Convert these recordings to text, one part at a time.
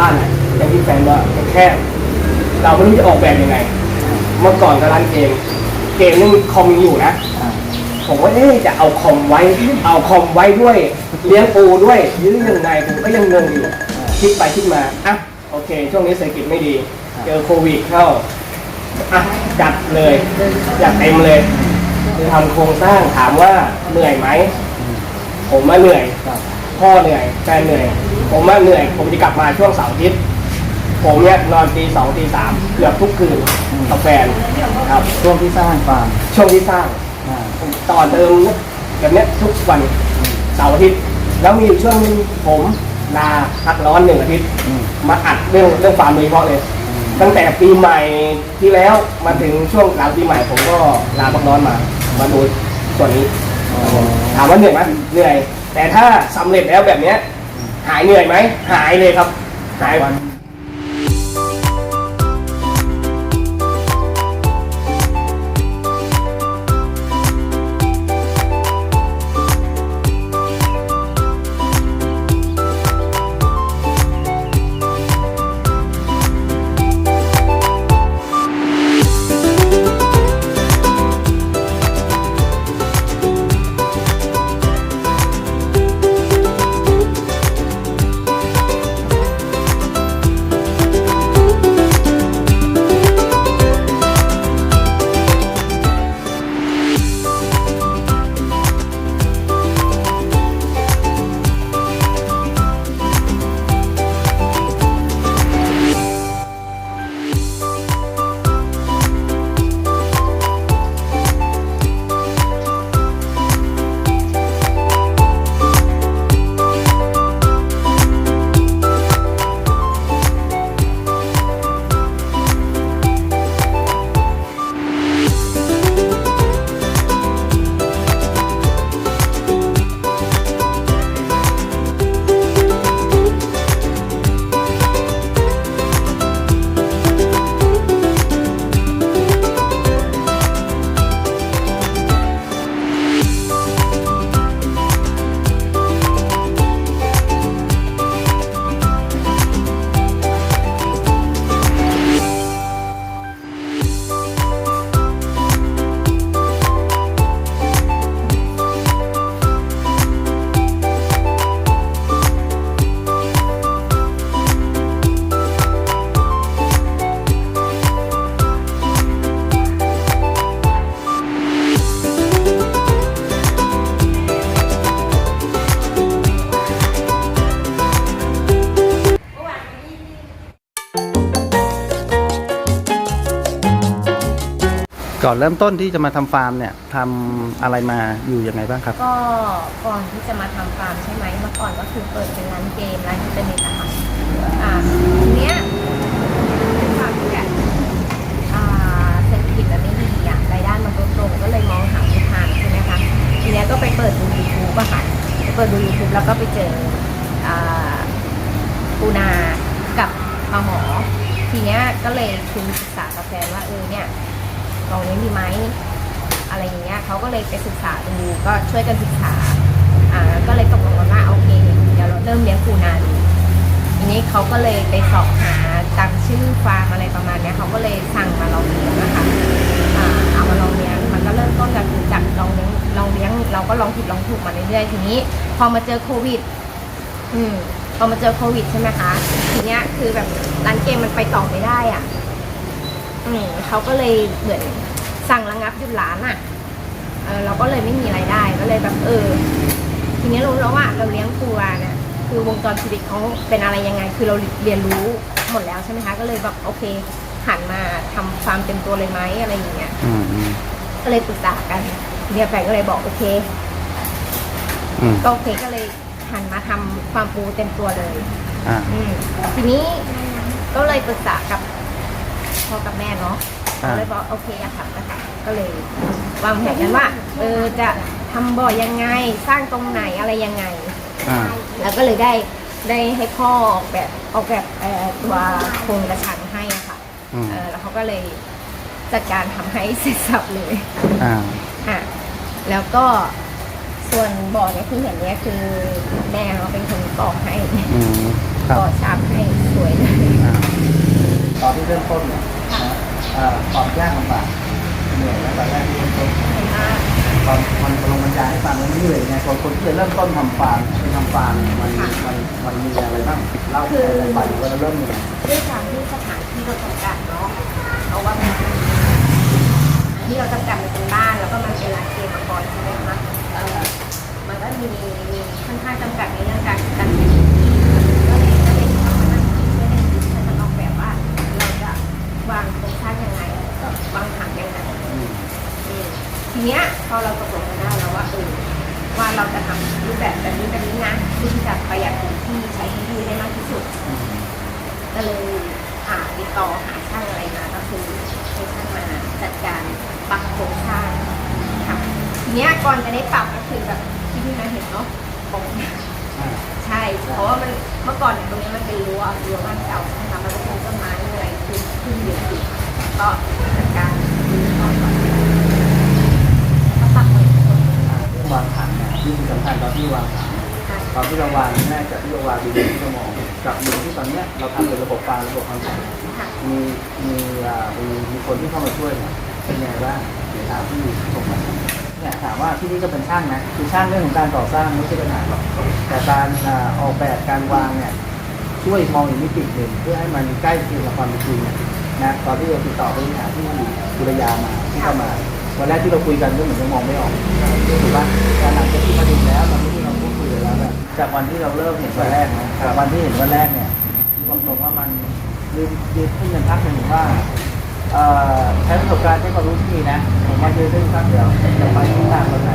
บ้านอะอย่างที่แฟนว่าแคบเราไม่รู้จะออกแบบยังไง เมื่อก่อนก็ร้านเกม เกมนี่มีคอมอยู่นะอ่าผมว่าเอ๊ะจะเอาคอมไว้ เอาคอมไว้ด้วย เลี้ยงปูด้วยยื้อยังไงผมก็ยังงงอยู่ คิดไปคิดมา อะ โอเค ช่วงนี้เศรษฐกิจไม่ดี เจอโควิดเข้า อะ จัดเลยจัดเต็มเลยคือทำโครงสร้างถามว่าเหนื่อยไหม ผมว่าเหนื่อยครับพ่อเหนื่อยแฟนเหนื่อย ผมว่าเหนื่อย ผมจะกลับมาช่วงเสาร์อาทิตย์ผมเนี่ยนอนตีสองตีสามเกือบทุกคืนกับแฟนครับช่วงที่สร้างฟาร์มช่วงที่สร้างอ่าต่อเติมแบบเนี้ยทุกวันเสาร์อาทิตย์แล้วมีอยู่ช่วงหนึงผมลาพักร้อนหนึ่งอาทิตย์ อืม มาอัดเรื่องเรื่องฟาร์มโดยเฉพาะเลย ตั้งแต่ปีใหม่ที่แล้วมาถึงช่วงหลังปีใหม่ผมก็ลาพักร้อนมา มาดูส่วนนี้อ๋อถามว่าเหนื่อยไหมเหนื่อย แต่ถ้าสำเร็จแล้วแบบเนี้ย หายเหนื่อยไหม หายเลยครับ หายวัน อนเริ่มต้นที่จะมาทำฟาร์มเนี่ยทำอะไรมาอยู่ยังไงบ้างครับ ก็ก่อนที่จะมาทำฟาร์มใช่ไหมเมื่อก่อนก็คือเปิดเป็นร้านเกมร้านอินเทอร์เน็ตอะค่ะอ่าทีเนี้ยด้วยความที่แบบอ่าเศรษฐกิจมันไม่ดีอะรายได้มันลดลงก็เลยมองหาทางใช่ไหมคะทีเนี้ยก็ไปเปิดดูยูทูบอะค่ะไปเปิดดูยูทูบแล้วก็ไปเจออ่าปูนากับปลาหมอ ทีเนี้ยก็เลยคุยศึกษากับแฟนว่าเออเนี่ย ลองเลี้ยงดีไหมอะไรอย่างเงี้ยเขาก็เลยไปศึกษาดูก็ช่วยกันศึกษาอ่าก็เลยตกลงกันว่าโอเคเดี๋ยวเราเริ่มเลี้ยงปูนาดูทีนี้เขาก็เลยไปสอบหาตามชื่อฟาร์มอะไรประมาณเนี้ยเขาก็เลยสั่งมาลองเลี้ยงนะคะอ่าเอามาลองเลี้ยงมันก็เริ่มต้นจากจากลองเลี้ยงลองเลี้ยง เราก็ลองผิดลองถูกมาเรื่อยๆทีนี้ พอมาเจอโควิด อืมพอมาเจอโควิดใช่ไหมคะทีเนี้ยคือแบบร้านเกมมันไปต่อไม่ได้อะ อืมเขาก็เลยเหมือนสั่งระงับหยุดร้านอะเออเราก็เลยไม่มีรายได้ก็เลยแบบเออ ทีนี้รู้แล้วว่าเราเลี้ยงปูมาเนี่ยคือวงจรชีวิตเขาเป็นอะไรยังไง คือเราเรียนรู้หมดแล้วใช่ไหมคะ ก็เลยแบบโอเคหันมาทำฟาร์มเต็มตัวเลยไหมอะไรอย่างเงี้ยอืมอืมก็เลยปรึกษากันทีนี้แฟนก็เลยบอกโอเคอืมก็โอเคก็เลยหันมาทำฟาร์มปูเต็มตัวเลย อ่า อืมทีนี้ก็เลยปรึกษากับ พ่อกับแม่เนาะอ่าเลยบอกโอเคอะค่ะนะคะก็เลยวางแผนกันว่าเออจะทำบ่อยังไงสร้างตรงไหนอะไรยังไง อ่า แล้วก็เลยได้ได้ให้พ่อออกแบบออกแบบเอ่อตัวโครงกระชังให้อะค่ะอืม เออแล้วเขาก็เลยจัดการทำให้เสร็จสับเลยอ่า อะแล้วก็ส่วนบ่อเนี่ยที่เห็นเนี่ยคือแม่เขาเป็นคนกรอกให้อืม ครับก่อฉาบให้สวยเลย อ่า ตอนที่เริ่มต้นเนี่ยนะเอ่อ ความยากลำบากเหนื่อยแล้วตอนแรกที่เริ่มต้นเห็นว่าตอนมันลงบรรยายให้ฟังมันเหนื่อยไงคนคนที่จะเริ่มต้นทำฟาร์มทำฟาร์มเนี่ยมันมันมันมีอะไรบ้างเล่าอะไรไปว่าเราเริ่มยังไงด้วยความที่สถานที่เราจำกัดเนาะเพราะว่ามันที่เราจำกัดมันเป็นบ้านแล้วก็มันเป็นร้านเกมมาก่อนใช่ไหมคะเอ่อมันก็มีมีค่อนข้างจำกัดในเรื่องการการ วางผังยังไงอืมอืมทีเนี้ยพอเราตกลงกันได้แล้วว่าเออว่าเราจะทำรูปแบบแบบนี้แบบนี้นะที่จะประหยัดพื้นที่ใช้พื้นที่ได้มากที่สุดอืมก็เลยหาติดต่อหาช่างอะไรมาก็คือให้ช่างมาจัดการปรับโครงสร้างค่ะทีเนี้ยก่อนจะได้ปรับก็คือแบบที่พี่นาเห็นเนาะผมอ่าใช่ เพราะว่ามันเมื่อก่อนเนี่ยตรงนี้มันเป็นรั้วรั้วบ้านเก่านะคะมันก็เป็นต้นไม้อะไรขึ้นขึ้นเยอะอยู่ ก็จัดการรื้อถอนก่อนแล้วก็ปรับใหม่ทั้งหมดอ่าเรื่องวางผังเนี่ยที่สำคัญตอนที่วางผังค่ะตอนที่เราวางแม่จากที่เราวางดีๆที่เรามองกับอยู่ที่ตอนเนี้ยเราทำเป็นระบบฟาร์มระบบคอนโทรลค่ะมีมีอ่ามีมีคนที่เข้ามาช่วยเนี่ยเป็นไงบ้างเดี๋ยวถามที่ผมมาเนี่ยถามว่าที่นี่ก็เป็นช่างนะคือช่างเรื่องของการก่อสร้างไม่ใช่ปัญหาหรอกแต่การอ่าออกแบบการวางเนี่ยช่วยมองอีกมิติหนึ่งเพื่อให้มันใกล้เคียงกับความเป็นจริงเนี่ย นะตอนที่เราติดต่อไปหาที่บุรยามาที่เข้ามาวันแรกที่เราคุยกันก็เหมือนยังมองไม่ออกถูกปะแต่หลังจากที่มาดูแล้วตอนที่เราพูดคุยแล้วเนี่ยจากวันที่เราเริ่มเห็นวันแรกนะจากวันที่เห็นวันแรกเนี่ยบอกตรงว่ามันยืนยืนขึ้นกันพักหนึ่งว่าใช้ประสบการณ์ใช้ความรู้ที่มีนะผมว่ายืนขึ้นพักเดียวจะไปทิศทางตรงไหน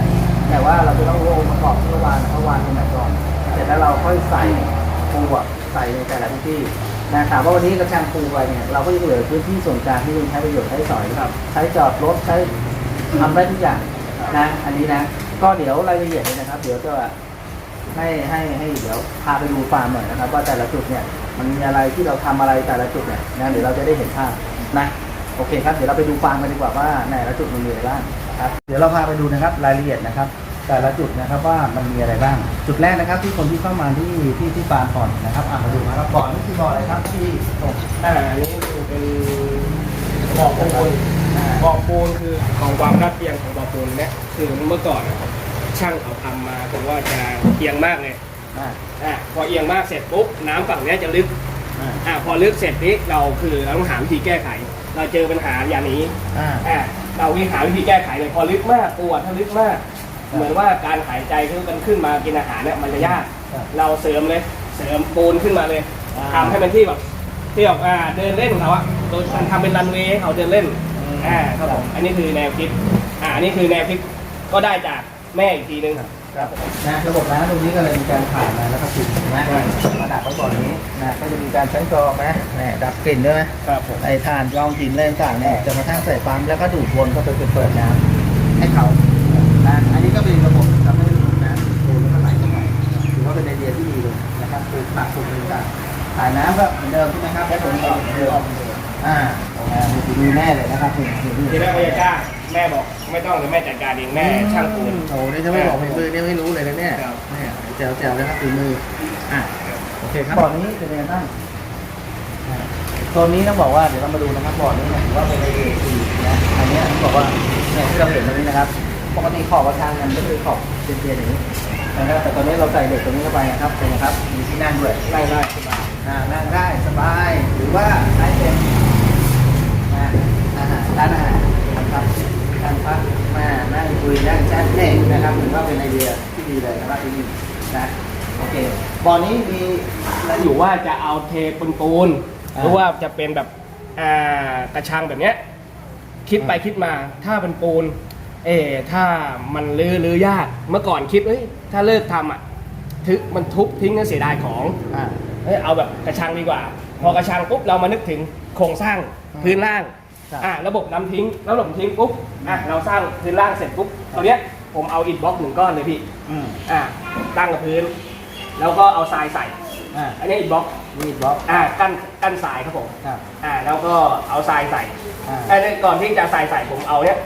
แต่ว่าเราจะต้องรู้องค์ประกอบที่เราวางเขาวางตรงไหนก่อนเสร็จแล้วเราค่อยใส่ปูอะใส่ในแต่ละที่ นะถามว่าวันนี้กระชังปูไปเนี่ยเราก็ยังเหลือพื้นที่ส่วนกลางที่ยังใช้ประโยชน์ใช้สอยครับใช้จอดรถใช้ทำได้ทุกอย่างนะอันนี้นะ ก็เดี๋ยวรายละเอียดเลยนะครับ เดี๋ยวจะให้ให้ให้เดี๋ยวพาไปดูฟาร์มหน่อยนะครับ ว่าแต่ละจุดเนี่ยมันมีอะไรที่เราทำอะไรแต่ละจุดเนี่ยนะเดี๋ยวเราจะได้เห็นภาพนะโอเคครับเดี๋ยวเราไปดูฟาร์มกันดีกว่าว่าในแต่ละจุดมันมีอะไรบ้างนะครับเดี๋ยวเราพาไปดูนะครับรายละเอียดนะครับ แต่ละจุดนะครับว่ามันมีอะไรบ้าง จุดแรกนะครับที่คนที่เข้ามาที่ที่ที่ฟาร์มก่อนนะครับอะมาดูนะครับก่อนนี่คือบ่ออะไรครับที่ตรงอ่าอันนี้เป็นบ่อปูนอ่าบ่อปูนคือของความรัดเอียงของบ่อปูนเนี่ยคือเมื่อก่อนอะช่างเขาทำมาผมว่าจะเอียงมากเลยอ่าอ่าพอเอียงมากเสร็จปุ๊บน้ำฝั่งเนี้ยจะลึกอ่าอ่าพอลึกเสร็จนี้เราคือเราต้องหาวิธีแก้ไข เราเจอปัญหาอย่างนี้ อ่าอ่าเราวิหาวิธีแก้ไขเลยพอลึกมากปวดถ้าลึกมากครับ เหมือนว่าการหายใจคือมันขึ้นมากินอาหารเนี่ยมันจะยากครับเราเสริมเลย เสริมปูนขึ้นมาเลยอ่าทำให้มันที่แบบที่แบบอ่าเดินเล่นของเขาอะโดยการทำเป็นรันเวย์ให้เขาเดินเล่นอืมอ่าครับผมอันนี้คือแนวคิดอ่าอันนี้คือแนวคิดก็ได้จากแม่อีกทีนึงครับนะระบบน้ำตรงนี้ก็เลยมีการผ่านมาแล้วก็ปิดนะมาดับไว้ก่อนนี้นะก็จะมีการใช้กรองนะนะดับกลิ่นด้วยไหมครับผมไอ้ถ่านกรองกลิ่นอะไรต่างๆเนี่ยจะมาทั้งใส่ปั๊มแล้วก็ดูดวนเข้าไปเป็นเปิดน้ำให้เขานะีระบบทำให้ดูดน้ำดูดแล้วก็ไหลเข้าไปถือว่าเป็นไอเดียที่ดีเลยนะครับปลูกผักปลูกอะไรต่างถ่ายน้ำก็เหมือนเดิมใช่ไหมครับแค่ผลต่อเหมือนเดิมอ่าอ่าดูดีแน่เลยนะครับนี่นี่นี่ทีแรกก็จะจ้าแม่บอกไม่ต้องเลยแม่จัดการเองแม่ช่างปูนโอ้นี่ถ้าไม่บอกฝีมือเนี่ยไม่รู้เลยนะเนี่ยครับเนี่ยแจ๋วแจ๋วนะครับฝีมืออะโอเคครับบ่อนี้เป็นยังไงบ้างตัวนี้ต้องบอกว่าเดี๋ยวเรามาดูนะครับบ่อนี้เนี่ยถือว่าเป็นไอเดียดีนะอันนี้ต้องบอกว่าเนี่ยที่เราเห็นตรงนี้นะครับ ปกติขอบกระทางมันก็คือขอบเตียนๆอย่างนี้นะครับ แต่ตอนนี้เราใส่เหล็กตรงนี้เข้าไปนะครับเป็นไงครับ มีที่นั่งด้วยได้ได้สบายอ่านั่งได้สบาย หรือว่าใช้เป็นอ่าอาหารร้านอาหารนะครับการพักมานั่งคุยนั่งแชทเล่นนะครับถือว่าเป็นไอเดียที่ดีเลยนะครับที่นี่นะโอเคบ่อนี้มีแล้วอยู่ว่าจะเอาเทปูนปูนหอ่ารือว่าจะเป็นแบบอ่ากระชังแบบเนี้ยคิดไปคิดมาถ้าเป็นปูน เออถ้ามันลื้อลื้อยากเมื่อก่อนคิดเอ้ยถ้าเลิกทำอะทึมันทุบทิ้งก็เสียดายของอ่า เอ้ยเอาแบบกระชังดีกว่า พอกระชังปุ๊บเรามานึกถึงโครงสร้างอืมพื้นล่างครับ อ่าระบบน้ำทิ้งระบบทิ้งปุ๊บอะเราสร้างพื้นล่างเสร็จปุ๊บตอนเนี้ยผมเอาอิฐบล็อกหนึ่งก้อนเลยพี่อืมอ่าตั้งกับพื้น แล้วก็เอาทรายใส่ อ่าอันนี้อิฐบล็อกมีดบล็อกอ่ากั้นกั้นทรายครับผมครับ อ่าแล้วก็เอาทรายใส่อ่าไอ้เนี่ยก่อนที่จะทรายใส่ผมเอาเนี้ย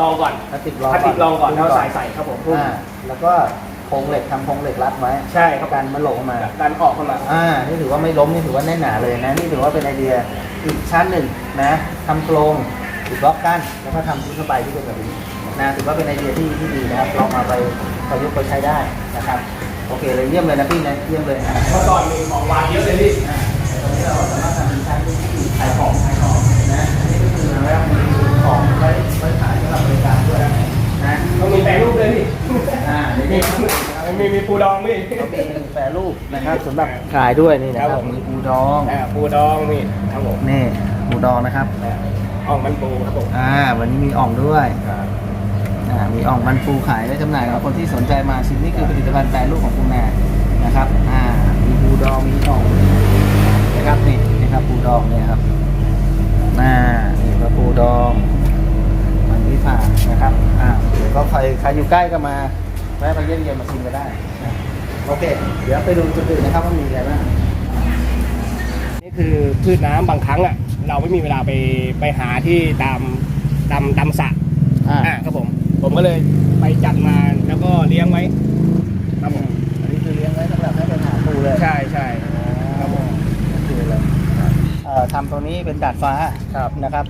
ลองก่อนพลาสติกรองพลาสติกลองก่อนแล้วเอาทรายใส่ครับผมอ่าแล้วก็โครงเหล็กทำโครงเหล็กรัดไว้ใช่ครับกันมันหลงออกมา ดันออกเข้ามา อ่า นี่ถือว่าไม่ล้ม นี่ถือว่าแน่นหนาเลยนะ นี่ถือว่าเป็นไอเดียอีกชั้นหนึ่งนะทำโครงติดบล็อกกั้นแล้วก็ทำชุดสบายที่เป็นแบบนี้นะถือว่าเป็นไอเดียที่ที่ดีนะครับลองมาไปประยุกต์ไปใช้ได้นะครับ โอเคเลยเยี่ยมเลยนะพี่นะเยี่ยมเลยอะเมื่อก่อนมีของวางเยอะเลยพี่อ่าตรงนี้เราสามารถ ต้องมีแปรรูปเลยพี่อ่าเดี๋ยวนี้มีมีปูดองพี่เขามีแปรรูปนะครับสำหรับขายด้วยนี่นะคครัรับบผม มีปูดองอ่าปูดองนี่ครับผมนี่ปูดองนะครับอ่องมันปูครับผมอ่า วันนี้มีอ่องด้วยอ่ามีอ่องมันปูขายไว้จำหน่ายกับคนที่สนใจมาชิมนี่คือผลิตภัณฑ์แปรรูปของคุณแม่นะครับ อ่า มีปูดองมีอ่อง รใครอยู่ใกล้ก็มาแวะมาเยี่ยมเยียนมาชิมก็ได้นะโอเค เดี๋ยวไปดูจุดอื่นนะครับว่ามีอะไรบ้าง นี่คือพืชน้ำบางครั้งอะเราไม่มีเวลาไปไปหาที่ตามตามตามสระอ่า อ่าครับผม ผมก็เลยไปจัดมาแล้วก็เลี้ยงไว้ครับผมอันนี้คือเลี้ยงไว้สำหรับให้เป็นอาหารปูเลยใช่ใช่ ครับผมโอเคเลยเอ่อทำตรงนี้เป็นดาดฟ้าครับนะครับ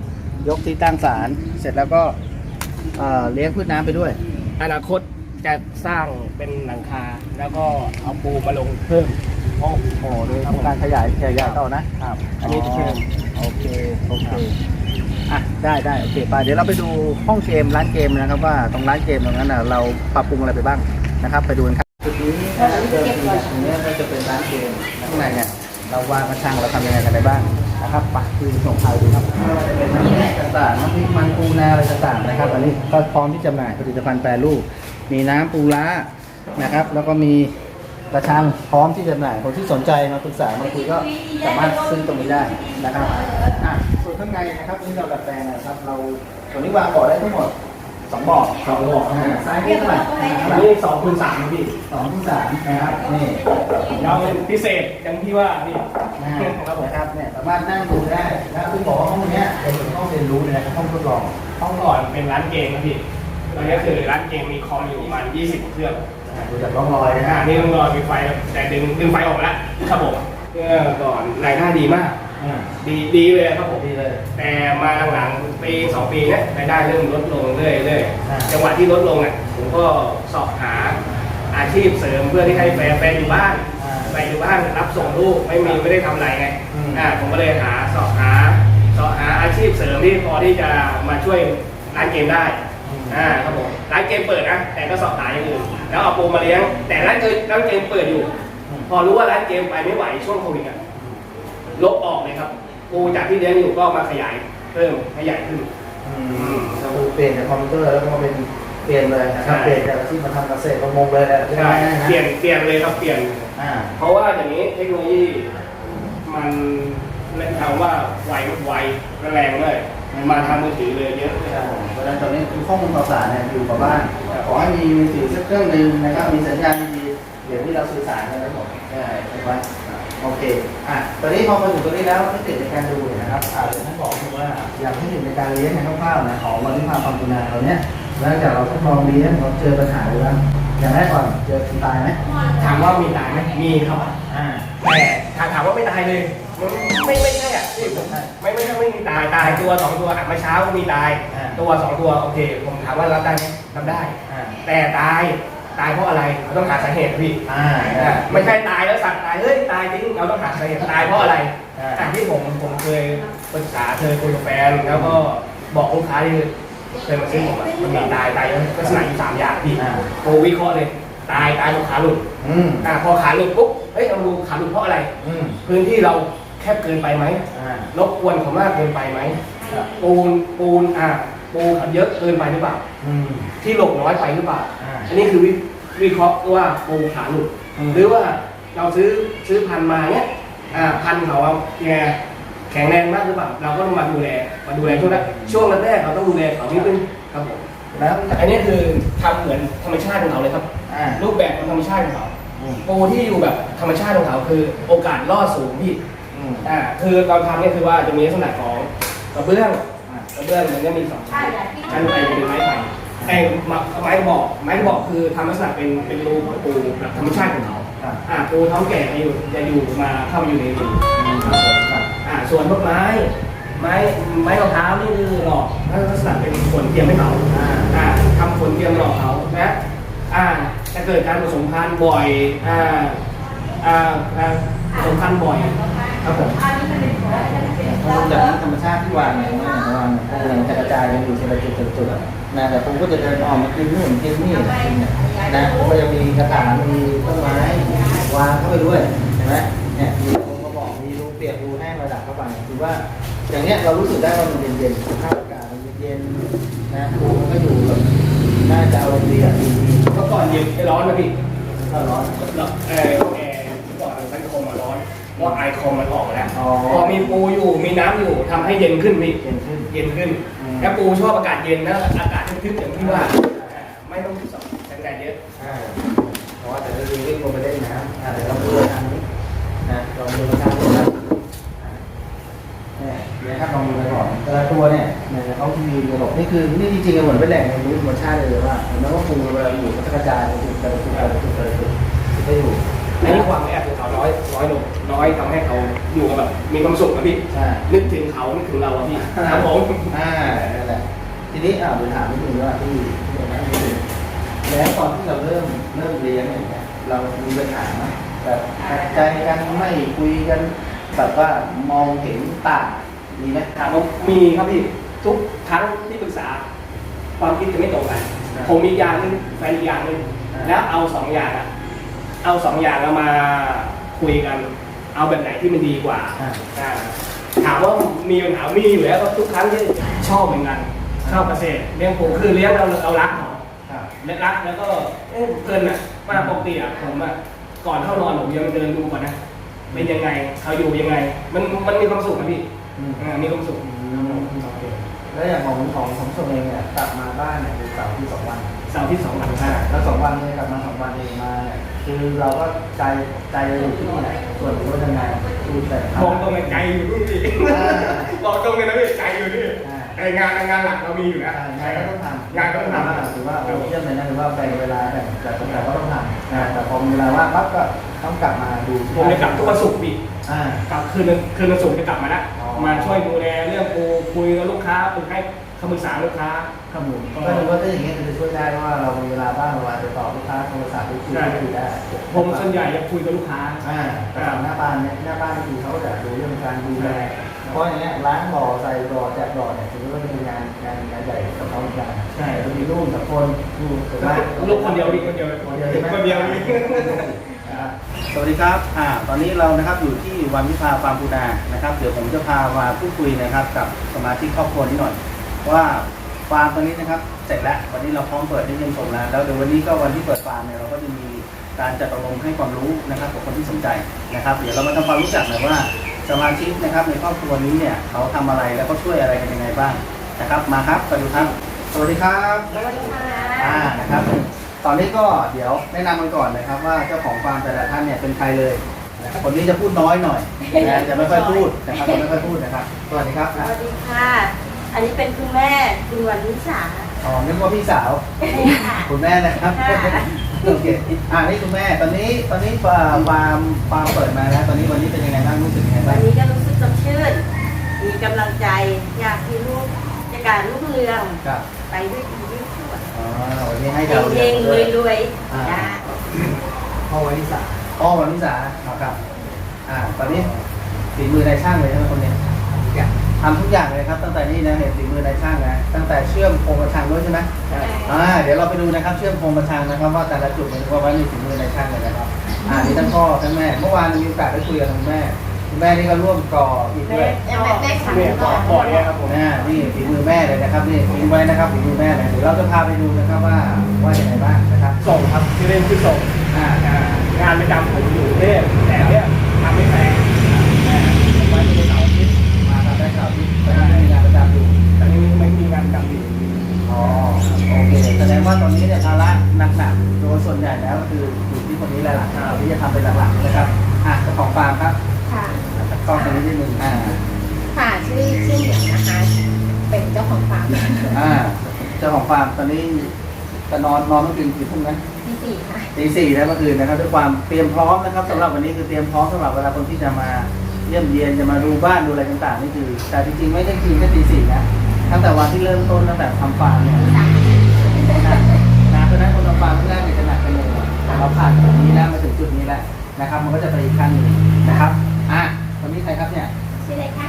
ยกที่ตั้งศาลเสร็จแล้วก็เอ่อเลี้ยงพืชน้ำไปด้วย อนาคตจะสร้างเป็นหลังคา แล้วก็เอาปูมาลงเพิ่มโอ้โหโดยการขยายขยายต่อนะครับ อันนี้จะเพิ่มโอเคโอเคอะได้ได้โอเคไปเดี๋ยวเราไปดูห้องเกมร้านเกมนะครับว่าตรงร้านเกมตรงนั้นน่ะเราปรับปรุงอะไรไปบ้างนะครับ ไปดูกันครับจุดนี้นะครับเดิมทีเนี่ยตรงเนี้ยก็จะเป็นร้านเกมข้างในเนี่ยเราวางกระชังเราทำยังไงกันได้บ้าง นะครับไปคือส่งไทยดูครับไม่ว่าจะเป็นน้ำพริกต่างๆน้ำพริกมันปูนาอะไรต่างๆนะครับ อันนี้ก็พร้อมที่จำหน่ายผลิตภัณฑ์แปรรูป มีน้ำปูร้านะครับ แล้วก็มีกระชังพร้อมที่จำหน่ายคนที่สนใจมาปรึกษามาคุยก็สามารถซื้อตรงนี้ได้นะครับอะส่วนข้างในนะครับที่เราดัดแปลงนะครับ เราตรงนี้วางบ่อได้ทั้งหมด สองบ่อสองบ่ออ่าซ้ายมือเท่าไหร่อันนี้สองคูณสามนะพี่สองที่สามนะครับนี่เราเป็นพิเศษอย่างที่ว่าพี่นะครับนะครับเนี่ยสามารถนั่งดูได้นะคือบอกว่าห้องเนี้ยเป็นห้องเรียนรู้เลยนะครับห้องทดลองห้องก่อนเป็นร้านเกมนะพี่ตอนนี้คือร้านเกมมีคอมอยู่ประมาณ20 เครื่องดูจากร่องรอยนะอ่าฮะนี่ต้องรอมีไฟแต่ดึงดึงไฟออกมาแล้วครับผมเมื่อก่อนรายได้ดีมาก อ่าดีดีเลยครับผม ดีเลย แต่มาหลังๆปีสองปีเนี้ยรายได้เริ่มลดลงเรื่อยเรื่อยอ่า จังหวะที่ลดลงอะผมก็สอบหาอาชีพเสริมเพื่อที่ให้แฟนแฟนอยู่บ้านอ่า แฟนอยู่บ้านรับส่งลูกไม่มีไม่ได้ทำอะไรไงอืม อ่าผมก็เลยหาสอบหาสอบหาอาชีพเสริมที่พอที่จะมาช่วยร้านเกมได้ อ่าครับผมร้านเกมเปิดนะ แต่ก็สอบหาอย่างอื่นแล้วเอาปูมาเลี้ยง แต่ร้านเกมร้านเกมเปิดอยู่พอรู้ว่าร้านเกมไปไม่ไหวช่วงโควิดอะ ลบออกเลยครับปูจากที่เลี้ยงอยู่ก็มาขยายเพิ่มให้ใหญ่ขึ้น อืมเราเปลี่ยนจากคอมพิวเตอร์แล้วก็มาเป็นเปลี่ยนเลยนะครับใช่ เปลี่ยนจากอาชีพมาทำเกษตรประมงเลยแหละใช่ไหมนะเปลี่ยนเปลี่ยนเลยครับเปลี่ยน อ่าเพราะว่าอย่างนี้เทคโนโลยีมันเล่นคำว่าไวไวแรงเลยมันมาทางมือถือเลยเยอะเลยครับผมเพราะฉะนั้นตอนนี้คือข้อมูลข่าวสารเนี่ยอยู่กับบ้าน ขอให้มีมือถือสักเครื่องหนึ่งนะครับมีสัญญาณดีๆเดี๋ยวที่เราสื่อสารกันได้หมดได้ใช่ไหม โอเค อะ ตอนนี้พอมาถึงตรงนี้แล้วเทคนิคในการดูเนี่ยนะครับ อ่าเดี๋ยวท่านบอกคือว่าอย่างเทคนิคในการเลี้ยงในคร่าวๆนะของวันที่มาความกุณาเราเนี่ยหลังจากเราทดลองเลี้ยงเราเจอปัญหาอะไรบ้างอย่างแรกก่อนเจอคนตายไหมถามว่ามีตายไหมมีครับ อ่า แต่ถ้าถามว่าไม่ตายเลยมันไม่ไม่ใช่อะพี่ผมไม่ไม่ใช่ไม่มีตายตายตัวสองตัวอะเมื่อเช้าก็มีตายอ่าตัวสองตัวโอเค ผมถามว่ารับได้ไหมรับได้อ่าแต่ตาย ตายเพราะอะไรเราต้องหาสาเหตุพี่อ่าอ่าไม่ใช่ตายแล้วสัตว์ตายเฮ้ยตายจริงเราต้องหาสาเหตุตายเพราะอะไรอ่าอะที่ผมผมเคยปรึกษาเคยคุยกับแฟนแล้วก็บอกลูกค้าที่เคยมาซื้อผมอะมันมีตายตายลักษณะอยู่สามอย่างพี่อ่าโควิเคราะห์เลยตายตายเพราะขาหลุดอืมอ่าพอขาหลุดปุ๊บเฮ้ยเราดูขาหลุดเพราะอะไรอืมพื้นที่เราแคบเกินไปไหมอ่ารบกวนเขามากเกินไปไหมครับปูนปูนอ่า ปูเขาเยอะเกินไปหรือเปล่า อืม ที่หลบน้อยไปหรือเปล่า อ่า อันนี้คือวิวิเคราะห์ว่าปูขาหลุด อืม หรือว่าเราซื้อซื้อพันธุ์มาเนี้ยอ่าพันธุ์เขาเอายังไงแข็งแรงมากหรือเปล่า เราก็ต้องมาดูแลมาดูแลช่วงแรกช่วงแรกๆเราต้องดูแลเขานิดนึงครับผมแล้วอันนี้คือทำเหมือนธรรมชาติของเขาเลยครับ อ่ารูปแบบของธรรมชาติของเขาอืมปูที่อยู่แบบธรรมชาติของเขาคือโอกาสรอดสูงพี่ อืมอ่าคือเราทำเนี่ยคือว่าจะมีลักษณะของกระเบื้องอ่าก ระเบื้องมันจะมีสองชั้นชั้นไปจะเป็นไม้ไผ่ไอ้ไม้ไม้กระบอกไม้กระบอกคือทำลักษณะเป็นเป็นรูของปูแบบธรรมชาติของเขาครับอ่าปูท้องแก่จะอยู่จะอยู่มาเข้ามาอยู่ในรูครับผมครับอ่าส่วนพวกไม้ไม้ไม้รองเท้านี่คือหลอกลักษณะเป็นขนเทียมให้เขาอ่าอ่าทำขนเทียมหลอกเขานะอ่าจะเกิดการผสมพันธุ์บ่อยอ่าอ่าอ่าผสมพันธุ์บ่อย ครับผมถ้าดูจากธรรมชาติที่วางเนี่ยมันวางปูมันจะกระจายกันอยู่ทีละจุดจุดๆอะนะแต่ปูก็จะเดินออกมากินนู่นกินนี่นะปูก็จะมีกระถางมีต้นไม้วางเข้าไปด้วยเห็นไหมเนี่ยมีปูกระบอกมีรูเปียกรูแห้งระดับเข้าไปคือว่า อย่างเนี้ยเรารู้สึกได้ว่ามันเย็นๆสภาพอากาศมันเย็นๆนะปูมันก็อยู่แบบน่าจะอารมณ์ดีอะดีเมื่อก่อนเย็นร้อนนะพี่ๆก็ร้อนแล้วเออ ร้อนเพราะไอคอมมันออกแล้วอ๋อ พอมีปูอยู่มีน้ำอยู่ทำให้เย็นขึ้นพี่เย็นขึ้น เย็นขึ้นอืม แล้วปูชอบอากาศเย็นนะอากาศทึบๆอย่างที่ว่าอ่าไม่ต้องสอบแสงแดดเยอะ อ่าเพราะว่าแต่ละทีวิ่งลงไปเล่นน้ำอ่าเดี๋ยวเราดูทางนี้นะลองดูทางนี้นะเนี่ยเดี๋ยวครับลองดูไปก่อนแต่ละตัวเนี่ยเนี่ยเขามีระบบนี่คือนี่จริงๆเหมือนเป็นแหล่งเรียนรู้ธรรมชาติเลยว่าเห็นไหมว่าปูเวลาอยู่ก็จะกระจายไปจุดแต่ละจุดแต่ละจุดแต่ละจุดก็อยู่อันนี้ความแอบของเขา น้อยน้อยลงน้อยทำให้เขาอยู่กับแบบมีความสุขนะพี่ใช่ นึกถึงเขานึกถึงเราอะพี่ครับผมอ่านั่นแหละ ทีนี้อ่าเดี๋ยวถามนิดนึงว่าที่ที่ตรงนั้นนิดนึงแล้วตอนที่เราเริ่มเริ่มเรียนเนี่ยเรามีปัญหาไหมแบบขัดใจกันไม่คุยกันแบบว่ามองเห็นต่างมีไหมถามว่ามีครับพี่ทุกครั้งที่ปรึกษา ความคิดจะไม่ตรงกันอ่าผมมีอย่างหนึงแฟนอีกอย่างหนึงอ่าแล้วเอาสองอย่างอะเอาสองอย่างแล้วมา คุยกัน เอาแบบไหนที่มันดีกว่าอ่าอ่าถามว่ามีปัญหามีอยู่แล้วก็ทุกครั้งที่ชอบเหมือนกันชอบเกษตรเลี้ยงปูคือเลี้ยงเราเรารักเขาครับและรักแล้วก็เอ๊ะเพลินอะมาปกติอะผมอะก่อนเข้านอนผมยังเดินดูก่อนนะเป็นยังไงเขาอยู่ยังไง มันมันมีความสุขนะพี่อืมอ่ามีความสุขแล้วอย่างของของของส่วนเองเนี่ยกลับมาบ้านเนี่ยคือเสาร์ที่สองวันเสาร์ที่สองหลังอ่าห้าแล้วสองวันเนี่ยกลับมาสองวันเองมาเนี่ย คือเราก็ใจใจเราอยู่ที่นี่แหละส่วนรู้ทำงานคือแต่บอกตรงเลยใจอยู่นู่นพี่อ่าบอกตรงเลยนะพี่ใจอยู่นี่อ่าไองานงานหลักเรามีอยู่แล้วงานก็ต้องทำงานก็ต้องทำถือว่าเราเยี่ยมเลยนะถือว่าแบ่งเวลาแต่แต่แต่ก็ต้องทำนะแต่พอมีเวลาว่างปั๊บก็ต้องกลับมาดูผมจะกลับทุกวันศุกร์พี่อ่ากลับคืนนึงคืนวันศุกร์จะกลับมาแล้วอ๋อมาช่วยดูแลเรื่องปูคุยกับลูกค้าคุยให้ คำปรึกษาลูกค้าข้อมูลก็ถือว่าถ้าอย่างเงี้ยจะช่วยได้เพราะว่าเรามีเวลาบ้างเราอาจจะตอบลูกค้าโทรศัพท์หรือคุยคุยได้ผมส่วนใหญ่จะคุยกับลูกค้าอ่าแต่หน้าบ้านเนี่ยหน้าบ้านคือเขาจะดูเรื่องการดูแลเพราะอย่างเงี้ยล้างบ่อใส่บ่อแจกบ่อเนี่ยถือว่าเป็นงานงานงานใหญ่กับเขาเหมือนกันใช่จะมีลูกกับคนลูกถูกไหมลูกคนเดียวพี่คนเดียวคนเดียวใช่ไหมคนเดียวพี่สวัสดีครับอ่าตอนนี้เรานะครับอยู่ที่วันวิภาฟาร์มปูนานะครับ เดี๋ยวผมจะพามาพูดคุยนะครับ กับสมาชิกครอบครัวนี้หน่อย ว่าฟาร์มตอนนี้นะครับเสร็จแล้ววันนี้เราพร้อมเปิดให้เยี่ยมชมแล้วแล้วเดี๋ยววันนี้ก็วันที่เปิดฟาร์มเนี่ยเราก็จะมีการจัดอบรมให้ความรู้นะครับกับคนที่สนใจนะครับ เดี๋ยวเรามาทำความรู้จักหน่อยว่าสมาชิกนะครับในครอบครัวนี้เนี่ยเขาทำอะไรแล้วก็ช่วยอะไรกันยังไงบ้างนะครับมาครับไปดูครับสวัสดีครับสวัสดีค่ะอ่านะครับ ตอนนี้ก็เดี๋ยวแนะนำกันก่อนนะครับว่าเจ้าของฟาร์มแต่ละท่านเนี่ยเป็นใครเลยนะครับคนนี้จะพูดน้อยหน่อยนะจะไม่ค่อยพูดนะครับจะไม่ค่อยพูดนะครับสวัสดีครับสวัสดีค่ะ อันนี้เป็นคุณแม่คุณวันนิสาอ๋อนึกว่าพี่สาว ค่ะ คุณแม่นะครับโอเค อ่านี่คุณแม่ ตอนนี้ ตอนนี้ฟาร์มฟาร์มฟาร์มเปิดมาแล้ว ตอนนี้วันนี้เป็นยังไงบ้าง รู้สึกยังไงวับ้านงนี้ก็รู้สึกสดชื่น มีกำลังใจ อยากให้ลูกจะการรุ่งเรือง ครับไปด้วยดีด้วยชั่วอ๋อวันนี้ให้เฮดาวงเรืเฮองงด้รววยยรวยอ่าจ้าพ่อวันนิสาพ่อวันนิสาอ๋อครับ อ่า ตอนนี้ฝีมือนายช่างเลยใช่ไหมคนนี้ ทำทุกอย่างเลยครับ ตั้งแต่นี่นะเห็นฝีมือนายช่างนะตั้งแต่เชื่อมโครงกระชังด้วยใช่ไหมใช่อ่าเดี๋ยวเราไปดูนะครับเชื่อมโครงกระชังนะครับ ว่าแต่ละจุดมันว่าไว้ในฝีมือนายช่างเลยนะครับอ่านี่ทั้งพ่อทั้งแม่ เมื่อวานมีโอกาสได้คุยกับคุณแม่คุณแม่นี่ก็ร่วมก่ออิฐด้วยแม่แม่ขันเนี่ยบ่อบ่อเนี่ยครับผมอ่านี่ฝีมือแม่เลยนะครับนี่ทิ้งไว้นะครับฝีมือแม่เลยเดี๋ยวเราจะพาไปดูนะครับว่าว่าอย่างไรบ้างนะครับ ส่งครับที่เล่นคือส่งอ่าอ่างานประจำผมอยู่กรุงเทพแต่เนี่ย เคแสดงว่าตอนนี้เนี่ยภาระหนักๆโดยส่วนใหญ่แล้วคืออยู่ที่คนนี้แหละหลักที่จะทำเป็นหลักๆนะครับอะเจ้าของฟาร์มครับค่ะ กล้องตรงนี้นิดนึงอ่าค่ะชื่อชื่อเหมียวนะคะ เป็นเจ้าของฟาร์มอ่าเจ้าของฟาร์มตอนนี้จะนอนนอนเมื่อคืนกี่ทุ่มนะที่สี่ค่ะ ตีสี่แล้วเมื่อคืนนะครับด้วยความเตรียมพร้อมนะครับสำหรับวันนี้คือเตรียมพร้อมสำหรับเวลาคนที่จะมาเยี่ยมเยียนจะมาดูบ้านดูอะไรต่างๆนี่คือ แต่จริงๆไม่ได้คืนแค่ตีสี่นะตั้งแต่วันที่เริ่มต้นตั้งแต่ทำฟาร์มเนี่ยที่สาม นะนะเพราะฉะนั้นคนทำฟาร์มแรกเนี่ยจะหนักกันเลยแต่เราผ่านจุดนี้แล้วมาถึงจุดนี้แล้วนะครับ มันก็จะไปอีกขั้นหนึ่งนะครับอะคนนี้ใครครับเนี่ยชื่ออะไรคะ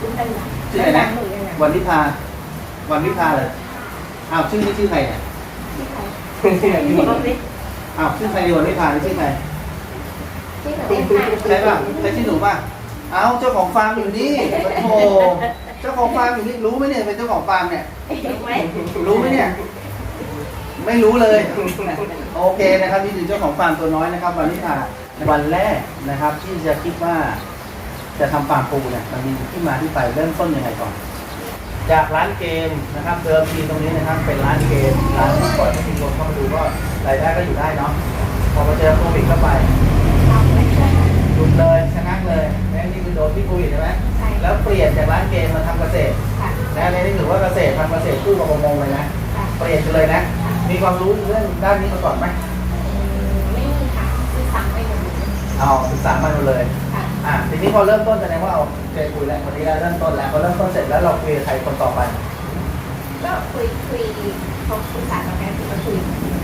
คุณตังหลังชื่ออะไรนะหนูยังไงวันวิพาวันวิพาเลยอ้าวชื่อนี้ชื่อใครเนี่ยชื่อใครบอกสิอ้าวชื่อใครดีวันวิพาหรือชื่อใครชื่อหนูเองค่ะใช่ป่ะใช่ชื่อหนูป่ะ เอาเจ้าของฟาร์มอยู่นี่โอ้โหเจ้าของฟาร์มอยู่นี่รู้ไหมเนี่ยเป็นเจ้าของฟาร์มเนี่ยถูกไหมรู้ไหมเนี่ย ไม่รู้เลย โอเคนะครับนี่คือเจ้าของฟาร์มตัวน้อยนะครับ วันนี้ค่ะวันแรกนะครับ ที่จะคิดว่า จะทำฟาร์มปูเนี่ยมันมีที่มาที่ไปเริ่มต้นยังไงก่อน จากร้านเกมนะครับเดิมทีตรงนี้นะครับ เป็นร้านเกมร้านที่ปล่อยให้ทุกคนเข้ามาดูก็รายได้ก็อยู่ได้เนาะพอมาเจอโควิดเข้าไปเราไม่ใช่หยุดเลยชะงักเลยแม่นี่คือโดนที่โควิดใช่ไหมใช่ แล้วเปลี่ยนจากร้านเกมมาทำเกษตรค่ะ นะในนี้ถือว่าเกษตรทำเกษตรคู่กับประมงเลยนะ ค่ะเปลี่ยนไปเลยนะ มีความรู้เรื่องด้านนี้มาก่อนไหมไม่มีค่ะคือสั่งไปหมดเลยเอาศึกษามาดูเลย ค่ะอะทีนี้พอเริ่มต้นแสดงว่าเอาเคยคุยแล้ววันนี้เราเริ่มต้นแล้วพอเริ่มต้นเสร็จแล้วเราคุยกับใครคนต่อไป ก็คุยคุย เขาคุยสากับแฟนคือก็คุย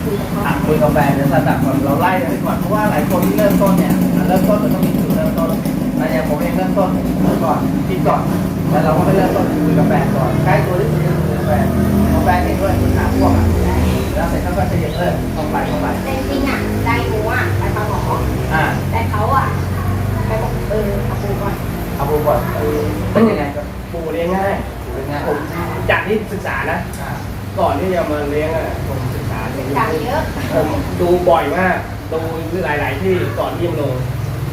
คุยกับเขาอะคุยกับแฟนเดี๋ยวสตัดก่อนเราไล่ไปก่อนเพราะว่าหลายคนที่เริ่มต้นเนี่ยเริ่มต้นมันต้องมีจุดเริ่มต้นนะอย่างผมเองเริ่มต้นก่อนคิดก่อนแล้วเราก็ไม่เริ่มต้นคุยกับแฟนก่อนใกล้ตัวที่สุดคือคุยกับแฟนพอแฟนเห็นด้วยหาพวกอะแล้วเสร็จเขาก็จะเย็นเออต้องไปต้องไปแต่จริงๆอะใจหนูอะไปปลาหมออ่าแต่เขาอะไปบอกเออเอาปูก่อนเอาดูก่อนเออเป็นยังไงครับปูเลี้ยงง่ายเป็นไงผมจากที่ศึกษานะ ก่อนที่จะมาเลี้ยงอะผมศึกษาเรื่องจ่ายเยอะผมดูบ่อยมากดูหลาย ๆ ที่ก่อนที่จะลง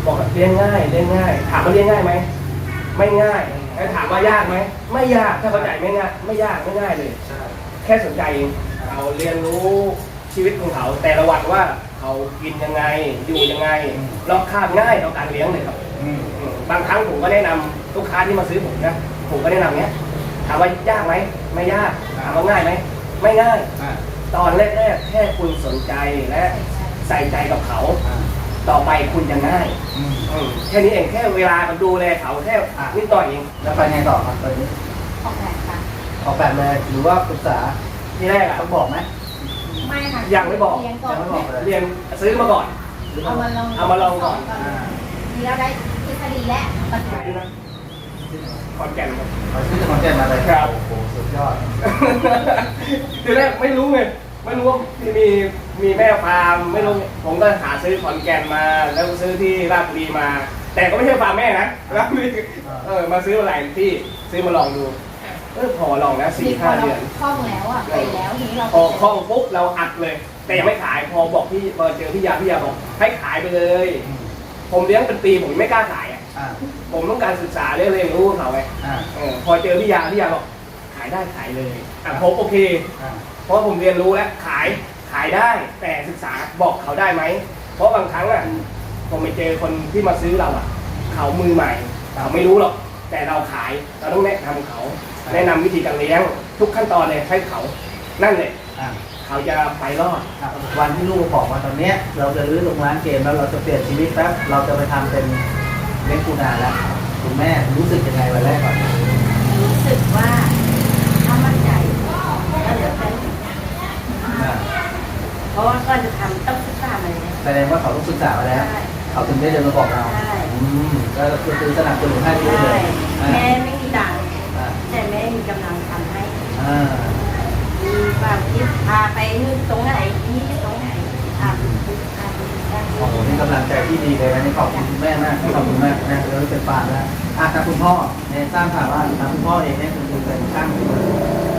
บอกว่าเลี้ยงง่ายเลี้ยงง่าย ถามว่าเลี้ยงง่ายไหมไม่ง่ายแล้วถามว่ายากไหมไม่ยากถ้าเข้าใจไม่ง่ายไม่ยากไม่ง่ายเลยใช่แค่สนใจเองเราเรียนรู้ชีวิตของเขา แต่ละวันว่าเขากินยังไงอยู่ยังไงรอบคาบง่ายต่อการเลี้ยงเลยครับอืมอืมบางครั้งผมก็แนะนำลูกค้าที่มาซื้อผมนะผมก็แนะนำเนี้ยถามว่ายากไหม ไม่ยากถามว่าง่ายไหมไม่ง่าย อ่าตอนแรกๆแค่คุณสนใจและใส่ใจกับเขา อ่าต่อไปคุณจะง่ายอืมอืมแค่นี้เองแค่เวลามันดูแลเขาแค่นิดหน่อยเอง แล้วไปไงต่อครับตอนนี้ออกแบบค่ะออกแบบเลยหรือว่าปรึกษาที่แรกอะ ต้องบอกไหม ไม่ค่ะยังไม่บอก เรียนก่อนยังไม่บอกเลย เรียนซื้อมาก่อนหรือเอามาลองเอามาลองก่อน อ่า ทีแล้วได้ทฤษฎีและปฏิบัติ ขอนแก่นครับเอาชื่อของแกนมาเลยครับ โอ้โหสุดยอด ทีแรกไม่รู้ไงไม่รู้ว่ามีมีแม่ฟาร์มไม่รู้ผมก็หาซื้อขอนแก่นมา แล้วซื้อที่ราชบุรีมา แต่ก็ไม่ใช่ฟาร์มแม่นะราชบุรีเออมาซื้อมาหลายที่ซื้อมาลองดูเออพอลองแล้วสี่ห้าเดือน คล่องแล้วอะเป็นแล้วทีนี้เราพอคล่องปุ๊บเราอัดเลย แต่ยังไม่ขายพอบอกพี่พอเจอพี่ยาพี่ยาบอกให้ขายไปเลย ผมเลี้ยงเป็นปีผมไม่กล้าขายอะอ่า ผมต้องการศึกษาเรื่องเรียนรู้ของเขาไงอ่าเออพอเจอพี่ยาพี่ยาบอกขายได้ขายเลยอะผมโอเคอ่าเพราะผมเรียนรู้แล้วขายขายได้แต่ศึกษาบอกเขาได้ไหม เพราะบางครั้งอะผมไปเจอคนที่มาซื้อเราอะ เขามือใหม่เขาไม่รู้หรอก แต่เราขายเราต้องแนะนำเขา แนะนำวิธีการเลี้ยง ทุกขั้นตอนเลยให้เขา นั่นเลยอ่าเขาจะไปรอดอะวันที่ลูกบอกว่าตอนเนี้ยเราจะรื้อลงร้านเกมแล้วเราจะเปลี่ยนชีวิตแป๊บเราจะไปทำเป็น เลี้ยงปูนาแล้วคุณแม่รู้สึกยังไงวันแรกก่อนรู้สึกว่าถ้ามั่นใจก็จะเป็นอ่าเพราะว่าก่อนจะทำต้องศึกษามาเลยแสดงว่าเขาต้องศึกษามาแล้ว ใช่ เขาถึงได้เดินมาบอกเราใช่ อืมก็คือสนับสนุนให้ดีเลใช่ยอ่าแม่ไม่มีตังค์อ่าแต่แม่มีกำลังทำให้ อ่ามีความคิดพาไปนู่นตรงไหนนี่ตรงไหนทำพาไปได้ โอ้โหนี่ กำลังใจที่ดีเลยนะนี่ขอบคุณคุณแม่มากขอบคุณมากนะเราเป็นปานแล้วอะทางคุณพ่อเนี่ยทราบข่าวว่าทางคุณพ่อเองเนี่ยคือเป็นช่าง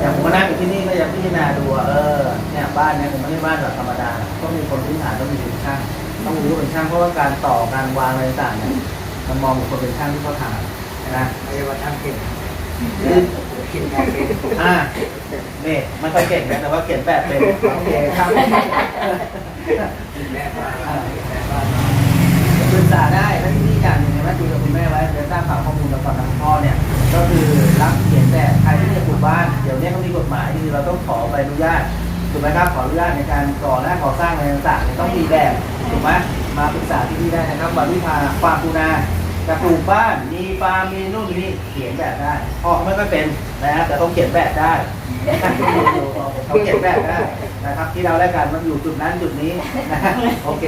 อย่างผมมานั่งอยู่ที่นี่ก็ยังพิจารณาดูว่าเออเนี่ยบ้านเนี่ยผมไม่ใช่บ้านแบบธรรมดาต้องมีคนพื้นฐานต้องมีเป็นช่างต้องรู้เป็นช่างเพราะว่าการต่อการวางอะไรต่างๆเนี่ยมันมองบุคคลเป็นช่างที่เขาทำนะไม่ใช่ว่าช่างเก่งคืออ่านี่มันก็เก่งนะแต่ว่าเขียนแบบเป็นโอเคครับ แม่ฟาร์ม อ่าปรึก ษาได้แล้วที่นี่อย่างหนึงนะคุยกับคุณแม่ไว้เดี๋ยวทราบข่าวข้อมูลจากฝั่งทางพ่อเนี่ย ก็คือรับเขียนแบบใครที่จะปลูกมู่บ้าน เดี๋ยวนี้เขามีกฎหมายคือเราต้องขอใบอนุญาตถูกไหมครับขออนุญาตในการก่อหน้าก่อสร้างอะไรต่างๆเนี่ยต้องมีแบบถูกไหมมาปรึกษาที่นี่ได้นะครับวันวิพาฟาร์มปูนาจะปลูกบ้านมีฟาร์มมีนู่นมีนี่เขียนแบบได้พ่อเขาไม่ค่อยเป็นนะครับแต่ต้องเขียนแบบได้เขาเขียนแบบได้ นะครับ ที่เราได้กันมันอยู่จุดนั้นจุดนี้นะโอเค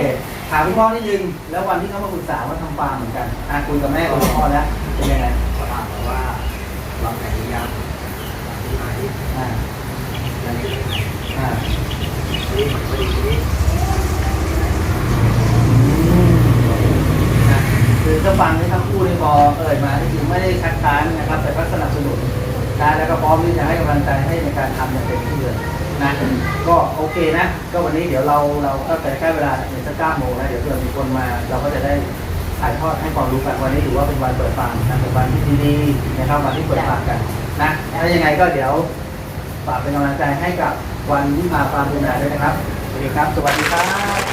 ถามคุณพ่อนิดนึงแล้ววันที่เขามาปรึกษาว่าทำฟาร์มเหมือนกันอะคุยกับแม่กับคุณพ่อแล้วเป็นยังไงเขาถามเราว่าวางแผนยังที่ไหนอ่าจะเรียนยังไงอ่านี่มันก็ดีนี้นคือถ้าฟังที่ทั้งคู่ในพอเอ่ยมานี่คือไม่ได้คัดค้านนะครับ แต่ก็สนับสนุนนะแล้วก็พร้อมที่จะให้กำลังใจให้ในการทำอย่างเต็มที่เลย นะก็โอเคนะ ก็วันนี้เดี๋ยวเราเราก็ใกล้เวลาเดี๋ยวจะเก้าโมงแล้วเดี๋ยวเผื่อมีคนมาเราก็จะได้ถ่ายทอดให้ความรู้กันวันนี้ถือว่าเป็นวันเปิดฟาร์มนะเป็นวันที่ดีๆนะครับวันที่เปิดฟาร์มกันนะแล้วยังไงก็เดี๋ยวฝากเป็นกำลังใจให้กับวันวิพาฟาร์มดูนาด้วยนะครับโอเคครับ สวัสดีครับ